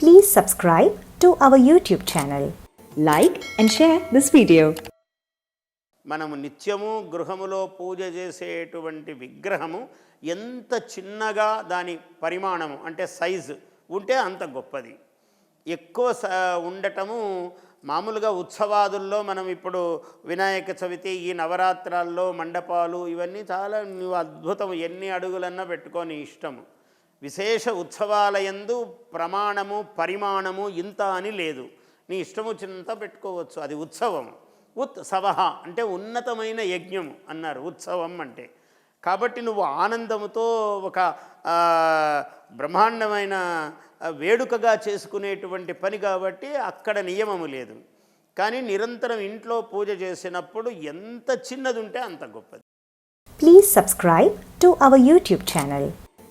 Please subscribe to our YouTube channel. Like and share this video. మనము నిత్యము గృహములో పూజ చేసేటువంటి విగ్రహము ఎంత చిన్నగా దాని పరిమాణము అంటే సైజు ఉంటే అంత గొప్పది ఎక్కువ స ఉండటము మామూలుగా ఉత్సవాదుల్లో మనం ఇప్పుడు వినాయక చవితి ఈ నవరాత్రాల్లో మండపాలు ఇవన్నీ చాలా నువ్వు అద్భుతం ఎన్ని అడుగులన్నా పెట్టుకొని ఇష్టము విశేష ఉత్సవాలయందు ప్రమాణము పరిమాణము ఇంత అని లేదు. నీ ఇష్టం వచ్చినంత పెట్టుకోవచ్చు. అది ఉత్సవం. ఉత్సవ అంటే ఉన్నతమైన యజ్ఞము అన్నారు. ఉత్సవం అంటే. కాబట్టి నువ్వు ఆనందముతో ఒక బ్రహ్మాండమైన వేడుకగా చేసుకునేటువంటి పని కాబట్టి అక్కడ నియమము లేదు. కానీ నిరంతరం ఇంట్లో పూజ చేసినప్పుడు ఎంత చిన్నది ఉంటే అంత గొప్పది. Please subscribe to our YouTube channel